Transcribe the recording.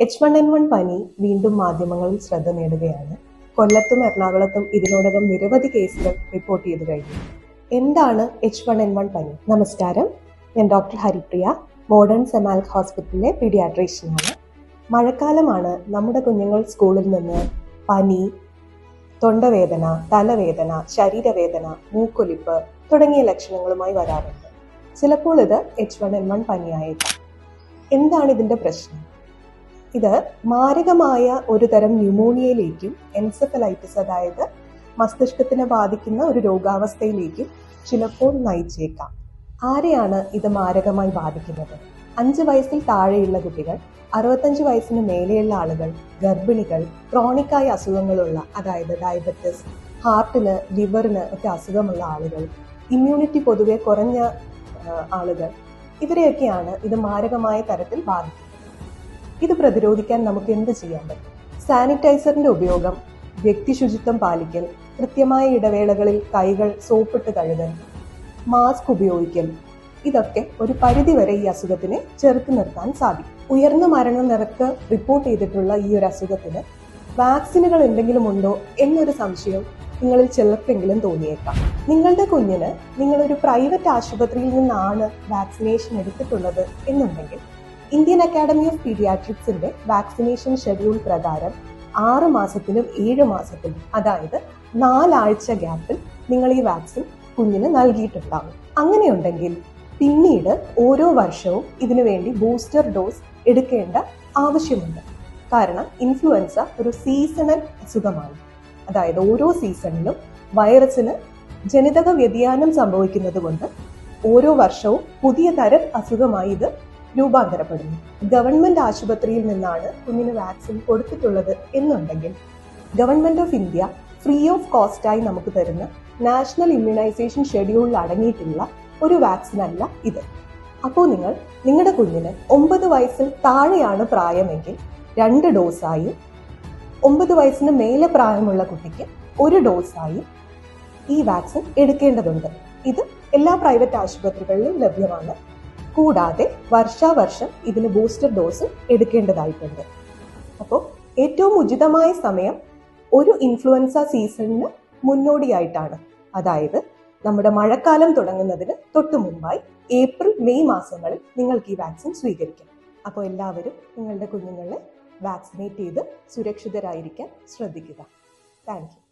H one N one പനി വീണ്ടും മാധ്യമങ്ങളിൽ ശ്രദ്ധ നേടുകയാണ്. കൊല്ലത്തും എറണാകുളത്തും ഇതിനോടകം നിരവധി കേസുകൾ റിപ്പോർട്ട് ചെയ്തു കഴിഞ്ഞു. എന്താണ് എച്ച് വൺ എൻ വൺ പനി? നമസ്കാരം. ഞാൻ ഡോക്ടർ ഹരിപ്രിയ മോഡേൺ സെമാൽക് ഹോസ്പിറ്റലിലെ പീഡിയാട്രീഷ്യനാണ് മഴക്കാലമാണ് നമ്മുടെ കുഞ്ഞുങ്ങൾ സ്കൂളിൽ നിന്ന് പനി തൊണ്ടവേദന തലവേദന ശരീരവേദന മൂക്കൊലിപ്പ് തുടങ്ങിയ ലക്ഷണങ്ങളുമായി വരാറുണ്ട്. ചിലപ്പോൾ ഇത് എച്ച് വൺ എൻ വൺ പനിയായേക്കാം. എന്താണ് ഇതിന്റെ പ്രശ്നം? ഇത് മാരകമായ ഒരു തരം ന്യൂമോണിയയിലേക്കും എൻസെഫലൈറ്റിസ് അതായത് മസ്തിഷ്കത്തിനെ ബാധിക്കുന്ന ഒരു രോഗാവസ്ഥയിലേക്കും ചിലപ്പോൾ നയിച്ചേക്കാം. ആരെയാണ് ഇത് മാരകമായി ബാധിക്കുന്നത്? അഞ്ച് വയസ്സിൽ താഴെയുള്ള കുട്ടികൾ അറുപത്തഞ്ച് വയസ്സിന് മേലെയുള്ള ആളുകൾ ഗർഭിണികൾ ക്രോണിക്കായ അസുഖങ്ങളുള്ള അതായത് ഡയബറ്റിസ് ഹാർട്ടിന് ലിവറിന് ഒക്കെ അസുഖമുള്ള ആളുകൾ ഇമ്മ്യൂണിറ്റി പൊതുവെ കുറഞ്ഞ ആളുകൾ ഇവരെയൊക്കെയാണ് ഇത് മാരകമായ തരത്തിൽ ബാധിക്കുന്നത്. ഇത് പ്രതിരോധിക്കാൻ നമുക്ക് എന്ത് ചെയ്യാൻ പറ്റും? സാനിറ്റൈസറിന്റെ ഉപയോഗം വ്യക്തി ശുചിത്വം പാലിക്കൽ കൃത്യമായ ഇടവേളകളിൽ കൈകൾ സോപ്പിട്ട് കഴുകൽ മാസ്ക് ഉപയോഗിക്കൽ ഇതൊക്കെ ഒരു പരിധിവരെ ഈ അസുഖത്തിനെ ചെറുത്തു നിർത്താൻ സാധിക്കും. ഉയർന്ന മരണ നിരക്ക് റിപ്പോർട്ട് ചെയ്തിട്ടുള്ള ഈ ഒരു അസുഖത്തിന് വാക്സിനുകൾ എന്തെങ്കിലും ഉണ്ടോ എന്നൊരു സംശയം നിങ്ങളിൽ ചിലർക്കെങ്കിലും തോന്നിയേക്കാം. നിങ്ങളുടെ കുഞ്ഞിന് നിങ്ങളൊരു പ്രൈവറ്റ് ആശുപത്രിയിൽ നിന്നാണ് വാക്സിനേഷൻ എടുത്തിട്ടുള്ളത് എന്നുണ്ടെങ്കിൽ ഇന്ത്യൻ അക്കാഡമി ഓഫ് പീഡിയാട്രിക്സിന്റെ വാക്സിനേഷൻ ഷെഡ്യൂൾ പ്രകാരം ആറ് മാസത്തിലും ഏഴ് മാസത്തിലും അതായത് നാലാഴ്ച ഗ്യാപ്പിൽ നിങ്ങൾ ഈ വാക്സിൻ കുഞ്ഞിന് നൽകിയിട്ടുണ്ടാവും. അങ്ങനെയുണ്ടെങ്കിൽ പിന്നീട് ഓരോ വർഷവും ഇതിനുവേണ്ടി ബൂസ്റ്റർ ഡോസ് എടുക്കേണ്ട ആവശ്യമുണ്ട്. കാരണം ഇൻഫ്ലുവൻസ ഒരു സീസണൽ അസുഖമാണ്. അതായത് ഓരോ സീസണിലും വൈറസിന് ജനിതക വ്യതിയാനം സംഭവിക്കുന്നത് കൊണ്ട് ഓരോ വർഷവും പുതിയ തരം അസുഖമായി ഇത് രൂപാന്തരപ്പെടുന്നു. ഗവൺമെന്റ് ആശുപത്രിയിൽ നിന്നാണ് കുഞ്ഞിന് വാക്സിൻ കൊടുത്തിട്ടുള്ളത് എന്നുണ്ടെങ്കിൽ government of India free of കോസ്റ്റായി നമുക്ക് തരുന്ന നാഷണൽ ഇമ്മ്യൂണൈസേഷൻ ഷെഡ്യൂളിൽ അടങ്ങിയിട്ടുള്ള ഒരു വാക്സിൻ അല്ല ഇത്. അപ്പോൾ നിങ്ങൾ നിങ്ങളുടെ കുഞ്ഞിന് ഒമ്പത് വയസ്സിൽ താഴെയാണ് പ്രായമെങ്കിൽ രണ്ട് ഡോസായി ഒമ്പത് വയസ്സിന് മേലെ പ്രായമുള്ള കുട്ടിക്ക് ഒരു ഡോസായി ഈ വാക്സിൻ എടുക്കേണ്ടതുണ്ട്. ഇത് എല്ലാ പ്രൈവറ്റ് ആശുപത്രികളിലും ലഭ്യമാണ്. കൂടാതെ വർഷാവർഷം ഇതിന് ബൂസ്റ്റർ ഡോസ് എടുക്കേണ്ടതായിട്ടുണ്ട്. അപ്പോൾ ഏറ്റവും ഉചിതമായ സമയം ഒരു ഇൻഫ്ലുവൻസ സീസണിന് മുന്നോടിയായിട്ടാണ്. അതായത് നമ്മുടെ മഴക്കാലം തുടങ്ങുന്നതിന് തൊട്ടു മുമ്പായി ഏപ്രിൽ മെയ് മാസങ്ങളിൽ നിങ്ങൾക്ക് ഈ വാക്സിൻ സ്വീകരിക്കാം. അപ്പോൾ എല്ലാവരും നിങ്ങളുടെ കുഞ്ഞുങ്ങളെ വാക്സിനേറ്റ് ചെയ്ത് സുരക്ഷിതരായിരിക്കാൻ ശ്രദ്ധിക്കുക. താങ്ക്